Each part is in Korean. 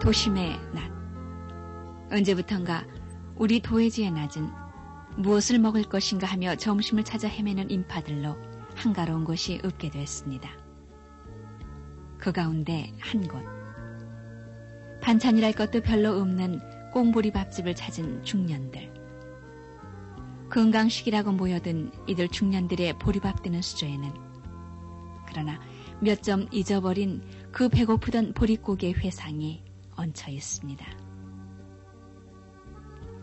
도심의 낮. 언제부턴가 우리 도해지의 낮은 무엇을 먹을 것인가 하며 점심을 찾아 헤매는 인파들로 한가로운 곳이 없게 됐습니다. 그 가운데 한 곳. 반찬이랄 것도 별로 없는 꽁보리 밥집을 찾은 중년들. 건강식이라고 모여든 이들 중년들의 보리밥 드는 수조에는 그러나 몇 점 잊어버린 그 배고프던 보릿고개 회상이 얹혀 있습니다.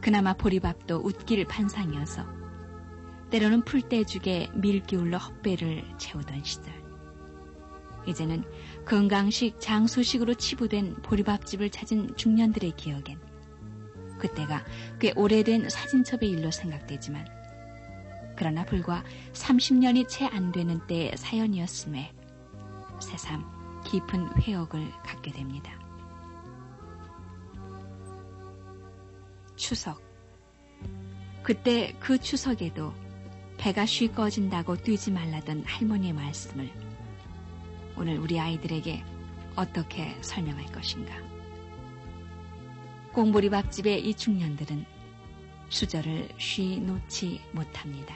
그나마 보리밥도 웃길 판상이어서 때로는 풀떼죽에 밀기울로 헛배를 채우던 시절. 이제는 건강식, 장수식으로 치부된 보리밥집을 찾은 중년들의 기억엔 그때가 꽤 오래된 사진첩의 일로 생각되지만 그러나 불과 30년이 채 안 되는 때의 사연이었음에 새삼 깊은 회역을 갖게 됩니다. 추석. 그때 그 추석에도 배가 쉬 꺼진다고 뛰지 말라던 할머니의 말씀을 오늘 우리 아이들에게 어떻게 설명할 것인가. 꽁보리 밥집의 이 중년들은 수저를 쉬 놓지 못합니다.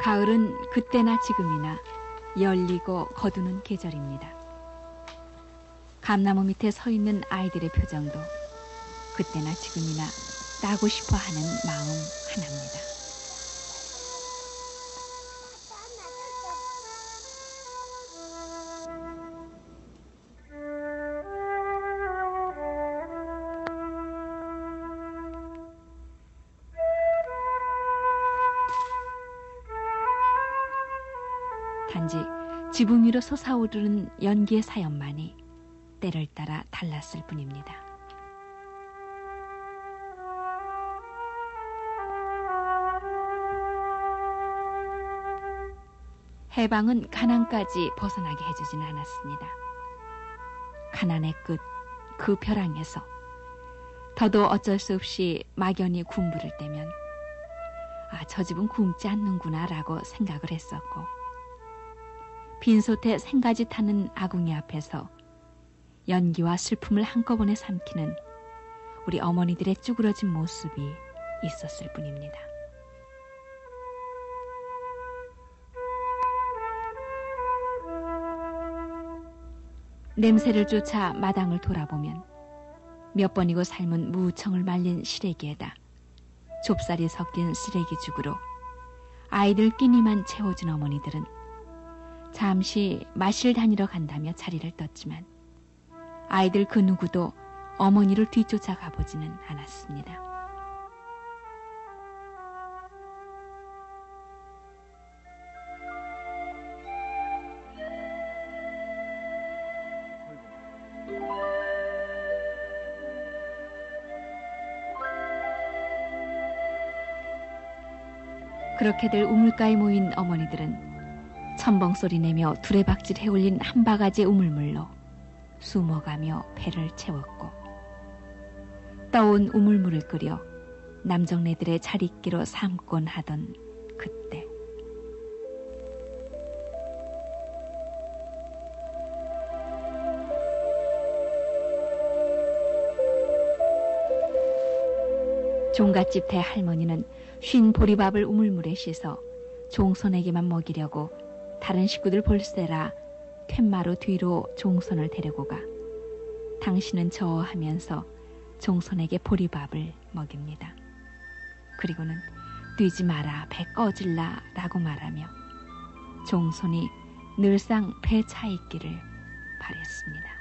가을은 그때나 지금이나 열리고 거두는 계절입니다. 감나무 밑에 서 있는 아이들의 표정도 그때나 지금이나 따고 싶어 하는 마음 하나입니다. 단지 지붕 위로 솟아오르는 연기의 사연만이 때를 따라 달랐을 뿐입니다. 해방은 가난까지 벗어나게 해주지는 않았습니다. 가난의 끝, 그 벼랑에서 더도 어쩔 수 없이 막연히 군부를 떼면 아, 저 집은 굶지 않는구나 라고 생각을 했었고 빈솥에 생가지 타는 아궁이 앞에서 연기와 슬픔을 한꺼번에 삼키는 우리 어머니들의 쭈그러진 모습이 있었을 뿐입니다. 냄새를 쫓아 마당을 돌아보면 몇 번이고 삶은 무청을 말린 시래기에다 좁쌀이 섞인 쓰레기죽으로 아이들 끼니만 채워준 어머니들은 잠시 마실 다니러 간다며 자리를 떴지만 아이들 그 누구도 어머니를 뒤쫓아 가보지는 않았습니다. 그렇게들 우물가에 모인 어머니들은 첨벙 소리 내며 두레박질 해올린 한 바가지 우물물로 숨어가며 배를 채웠고 떠온 우물물을 끓여 남정네들의 자리끼로 삼곤 하던 그때. 종갓집 대할머니는 쉰 보리밥을 우물물에 씻어 종손에게만 먹이려고 다른 식구들 볼세라 툇마루 뒤로 종손을 데리고 가 당신은 저 하면서 종손에게 보리밥을 먹입니다. 그리고는 뛰지 마라 배 꺼질라 라고 말하며 종손이 늘상 배 차 있기를 바랬습니다.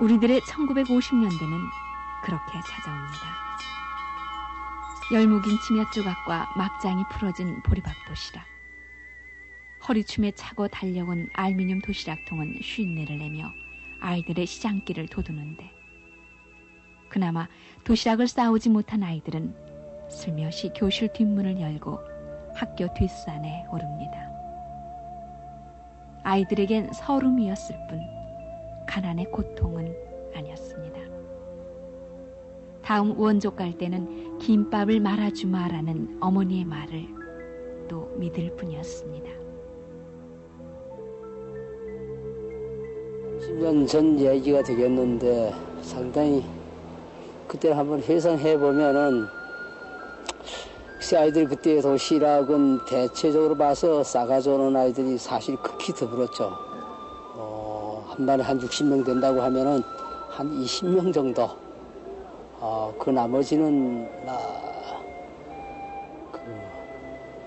우리들의 1950년대는 그렇게 찾아옵니다. 열무김치 몇 조각과 막장이 풀어진 보리밥 도시락. 허리춤에 차고 달려온 알미늄 도시락통은 쉰내를 내며 아이들의 시장길을 도두는데 그나마 도시락을 싸우지 못한 아이들은 슬며시 교실 뒷문을 열고 학교 뒷산에 오릅니다. 아이들에겐 서름이었을 뿐 가난의 고통은 아니었습니다. 다음 원족 갈 때는 김밥을 말아주마라는 어머니의 말을 또 믿을 뿐이었습니다. 10년 전 얘기가 되겠는데 상당히 그때 한번 회상해 보면은 아이들 그때 도시락은 대체적으로 봐서 싸가지 오는 아이들이 사실 극히 드물었죠. 어, 한 반에 한 60명 된다고 하면은 한 20명 정도. 어, 그 나머지는 아, 그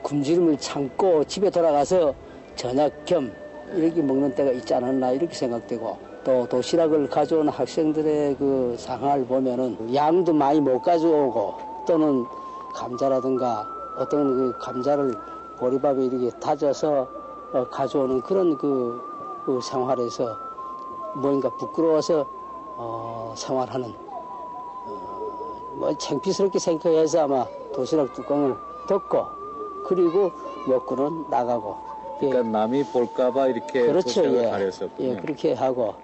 굶주림을 참고 집에 돌아가서 저녁 겸 이렇게 먹는 때가 있지 않았나 이렇게 생각되고 또 도시락을 가져온 학생들의 그 상황을 보면은 양도 많이 못 가져오고 또는 감자라든가 어떤 그 감자를 보리밥에 이렇게 다져서 어, 가져오는 그런 그, 그 생활에서 뭔가 부끄러워서 어, 생활하는 어, 뭐 창피스럽게 생각해서 아마 도시락 뚜껑을 덮고 그리고 먹고는 나가고 그러니까 예. 남이 볼까봐 이렇게 그렇죠 예. 가렸었군요. 예 그렇게 하고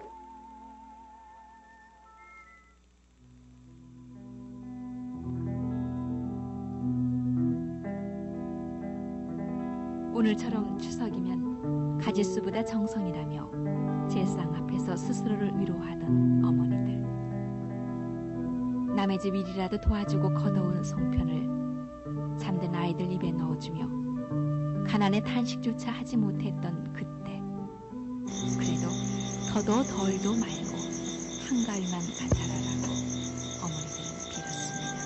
오늘처럼 추석이면 가지수보다 정성이라며 제상 앞에서 스스로를 위로하던 어머니들. 남의 집 일이라도 도와주고 거둬온 송편을 잠든 아이들 입에 넣어주며 가난의 탄식조차 하지 못했던 그때. 그래도 더도 덜도 말고 한가위만 가타라라고 어머니들은 빌었습니다.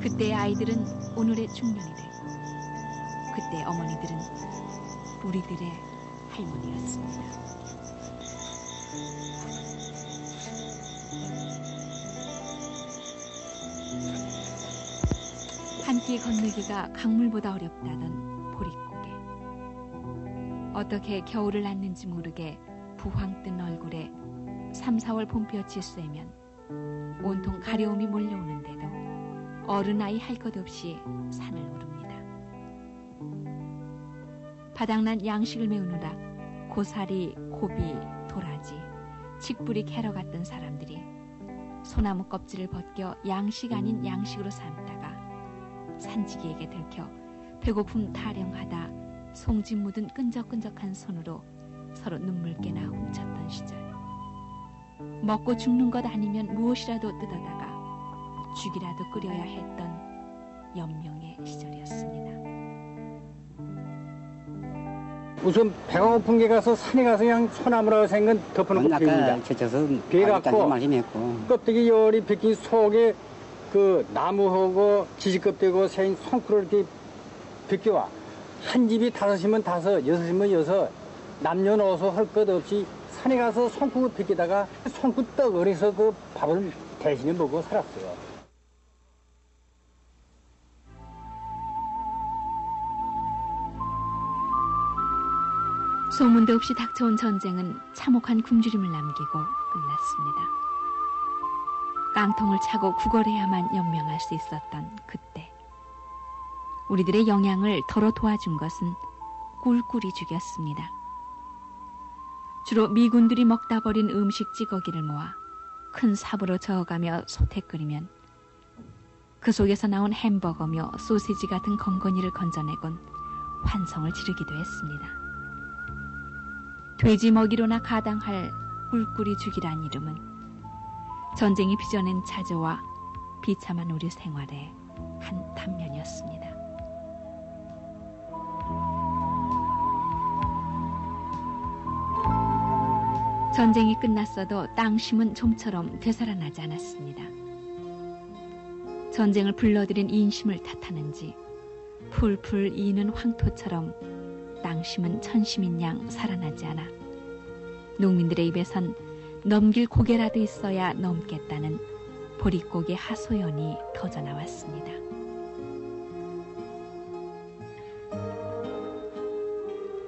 그때의 아이들은 오늘의 중년이 되고 그때 어머니들은 우리들의 할머니였습니다. 한끼 건너기가 강물보다 어렵다던 보릿고개. 어떻게 겨울을 났는지 모르게 부황 뜬 얼굴에 3, 4월 봄볕이 쐬면 온통 가려움이 몰려오는데도 어른아이 할 것 없이 산을 오릅니다. 바닥난 양식을 메우느라 고사리, 고비, 도라지, 칡뿌리 캐러 갔던 사람들이 소나무 껍질을 벗겨 양식 아닌 양식으로 삶다가 산지기에게 들켜 배고픔 타령하다 송진 묻은 끈적끈적한 손으로 서로 눈물깨나 훔쳤던 시절. 먹고 죽는 것 아니면 무엇이라도 뜯어다가 죽이라도 끓여야 했던 연명의 시절이었습니다. 우선 배가 고픈 게 가서 산에 가서 그냥 소나무라고 생긴 덮어놓고 비웁니다. 아까 비갖고 했고 껍데기 열이 벗긴 속에 그 나무하고 지지껍데기고 새인 손크를 이렇게 벗겨와. 한 집이 다섯이면 다섯, 여섯이면 여섯, 남녀노소 할 것 없이 산에 가서 손국을 벗기다가 손국 떡을해서 그 밥을 대신에 먹고 살았어요. 소문도 없이 닥쳐온 전쟁은 참혹한 굶주림을 남기고 끝났습니다. 깡통을 차고 구걸해야만 연명할 수 있었던 그때. 우리들의 영양을 덜어 도와준 것은 꿀꿀이 죽였습니다. 주로 미군들이 먹다 버린 음식 찌꺼기를 모아 큰 삽으로 저어가며 소태 끓이면 그 속에서 나온 햄버거며 소시지 같은 건건이를 건져내곤 환성을 지르기도 했습니다. 돼지 먹이로나 가당할 꿀꿀이 죽이란 이름은 전쟁이 빚어낸 차저와 비참한 우리 생활의 한 단면이었습니다. 전쟁이 끝났어도 땅심은 좀처럼 되살아나지 않았습니다. 전쟁을 불러들인 인심을 탓하는지 풀풀 이는 황토처럼 땅심은 천심인 양 살아나지 않아 농민들의 입에선 넘길 고개라도 있어야 넘겠다는 보릿고개 하소연이 터져 나왔습니다.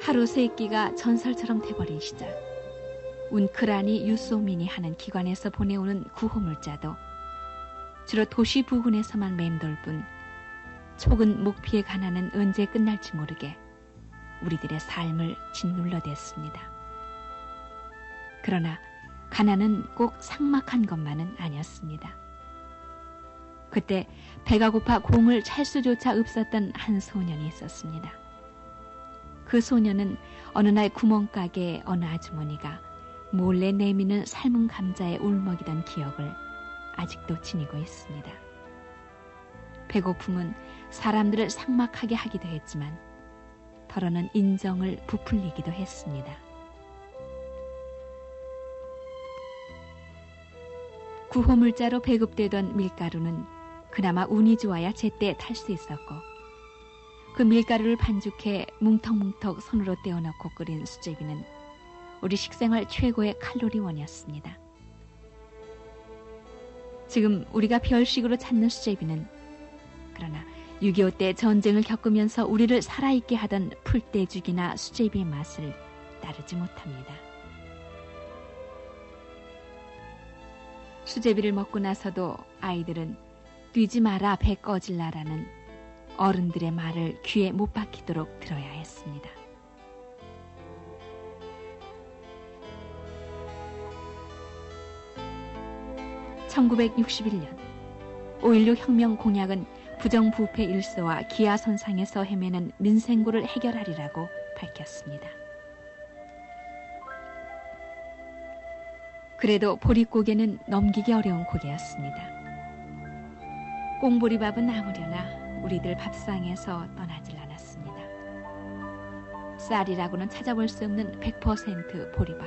하루 세 끼가 전설처럼 돼버린 시절 운크라니 유소민이 하는 기관에서 보내오는 구호물자도 주로 도시 부근에서만 맴돌 뿐 촉은 목피의 가난은 언제 끝날지 모르게 우리들의 삶을 짓눌러댔습니다. 그러나 가난은 꼭 삭막한 것만은 아니었습니다. 그때 배가 고파 공을 찰 수조차 없었던 한 소년이 있었습니다. 그 소년은 어느 날 구멍가게에 어느 아주머니가 몰래 내미는 삶은 감자에 울먹이던 기억을 아직도 지니고 있습니다. 배고픔은 사람들을 삭막하게 하기도 했지만 털어는 인정을 부풀리기도 했습니다. 구호물자로 배급되던 밀가루는 그나마 운이 좋아야 제때 탈 수 있었고 그 밀가루를 반죽해 뭉텅뭉텅 손으로 떼어넣고 끓인 수제비는 우리 식생활 최고의 칼로리원이었습니다. 지금 우리가 별식으로 찾는 수제비는 그러나 6.25 때 전쟁을 겪으면서 우리를 살아있게 하던 풀떼죽이나 수제비의 맛을 따르지 못합니다. 수제비를 먹고 나서도 아이들은 뛰지 마라 배 꺼질라라는 어른들의 말을 귀에 못 박히도록 들어야 했습니다. 1961년 5.16 혁명 공약은 부정부패 일서와 기아선상에서 헤매는 민생고를 해결하리라고 밝혔습니다. 그래도 보릿고개는 넘기기 어려운 고개였습니다. 꽁보리밥은 아무려나 우리들 밥상에서 떠나질 않았습니다. 쌀이라고는 찾아볼 수 없는 100% 보리밥,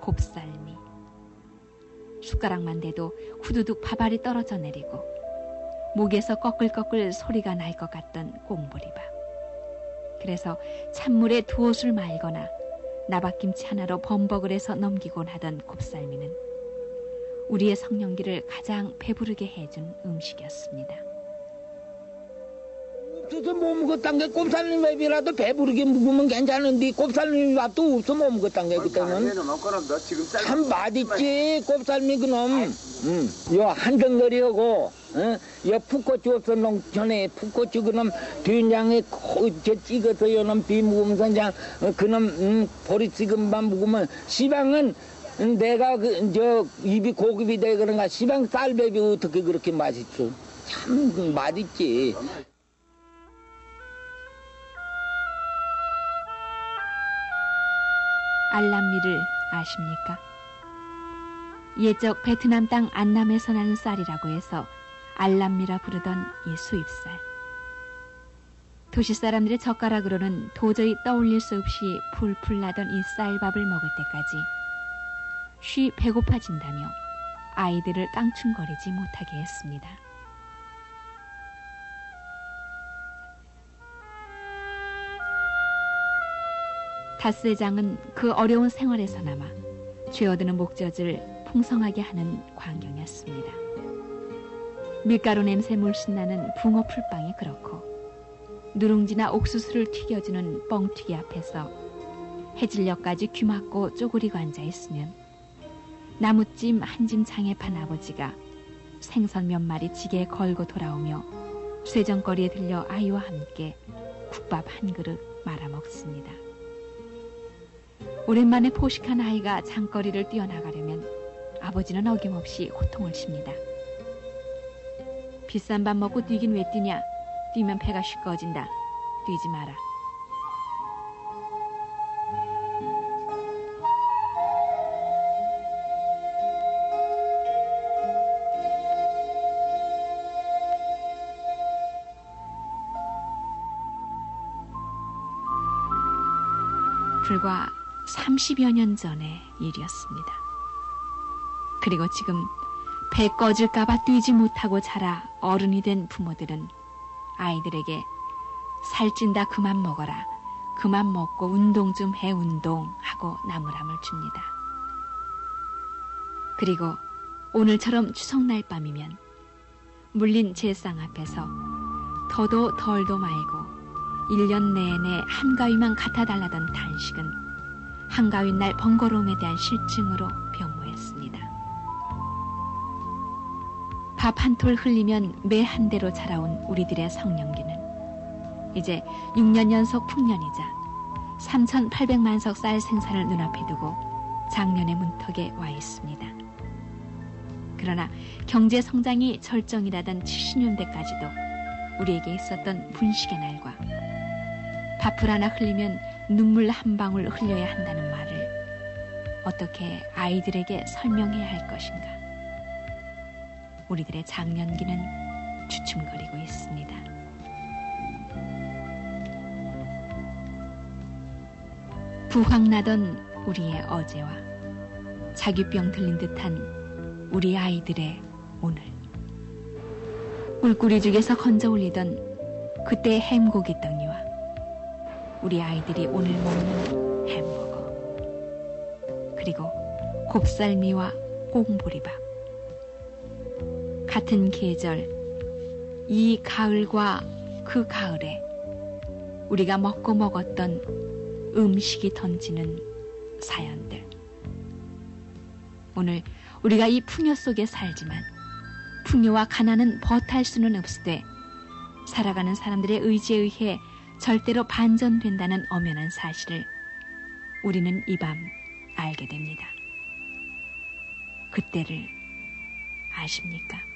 곱살미, 숟가락만 대도 후두둑 밥알이 떨어져 내리고 목에서 꺼끌꺼끌 소리가 날 것 같던 꽁보리밥. 그래서 찬물에 두 옷을 말거나 나박김치 하나로 범벅을 해서 넘기곤 하던 곱살미는 우리의 성령기를 가장 배부르게 해준 음식이었습니다. 없어서 못 먹었단 게 곱살님 맵이라도 배부르게 먹으면 괜찮은데 곱살님 밥도 없어 못 먹었단 게 그때는 참 맛있지 곱살미 그놈 응. 요한 덩거리하고 어? 요 풋고추 없어 농촌에 풋고추 그놈 된장에 저 찍어서 요놈. 비 먹으면서 그냥 어, 그놈 음, 보리 찍은밥 먹으면 시방은 내가 그, 저 입이 고급이 돼 그런가. 시방 쌀밥이 어떻게 그렇게 맛있어? 참 맛있지. 알람미를 아십니까? 예적 베트남 땅 안남에서 나는 쌀이라고 해서 알람미라 부르던 이 수입쌀. 도시 사람들의 젓가락으로는 도저히 떠올릴 수 없이 풀풀 나던 이 쌀밥을 먹을 때까지 쉬 배고파진다며 아이들을 깡충거리지 못하게 했습니다. 다스장은 그 어려운 생활에서나마 죄어드는 목젖을 풍성하게 하는 광경이었습니다. 밀가루 냄새 물씬 나는 붕어 풀빵이 그렇고 누룽지나 옥수수를 튀겨주는 뻥튀기 앞에서 해질녘까지 귀막고 쪼그리고 앉아 있으면 나무찜 한 짐 장에 판 아버지가 생선 몇 마리 지게에 걸고 돌아오며 쇠정거리에 들려 아이와 함께 국밥 한 그릇 말아 먹습니다. 오랜만에 포식한 아이가 장거리를 뛰어나가려면 아버지는 어김없이 호통을 칩니다. 비싼 밥 먹고 뛰긴 왜 뛰냐? 뛰면 배가 시꺼진다. 뛰지 마라. 불과 30여 년 전의 일이었습니다. 그리고 지금 배 꺼질까봐 뛰지 못하고 자라 어른이 된 부모들은 아이들에게 살찐다 그만 먹어라. 그만 먹고 운동 좀 해 운동 하고 나무람을 줍니다. 그리고 오늘처럼 추석날 밤이면 물린 제상 앞에서 더도 덜도 말고 1년 내내 한가위만 갖다 달라던 단식은 한가위 날 번거로움에 대한 실증으로 변모했습니다. 밥 한 톨 흘리면 매 한 대로 자라온 우리들의 성령기는 이제 6년 연속 풍년이자 3,800만 석 쌀 생산을 눈앞에 두고 작년의 문턱에 와 있습니다. 그러나 경제 성장이 절정이라던 70년대까지도 우리에게 있었던 분식의 날과 밥풀 하나 흘리면 눈물 한 방울 흘려야 한다는 말을 어떻게 아이들에게 설명해야 할 것인가? 우리들의 작년기는 주춤거리고 있습니다. 부황나던 우리의 어제와 자규병 들린 듯한 우리 아이들의 오늘. 꿀꿀이 죽에서 건져 올리던 그때의 햄고기 떡니와 우리 아이들이 오늘 먹는 햄버거. 그리고 곱살미와 꽁보리밥. 같은 계절, 이 가을과 그 가을에 우리가 먹고 먹었던 음식이 던지는 사연들. 오늘 우리가 이 풍요 속에 살지만 풍요와 가난은 버탈 수는 없으되 살아가는 사람들의 의지에 의해 절대로 반전된다는 엄연한 사실을 우리는 이 밤 알게 됩니다. 그때를 아십니까?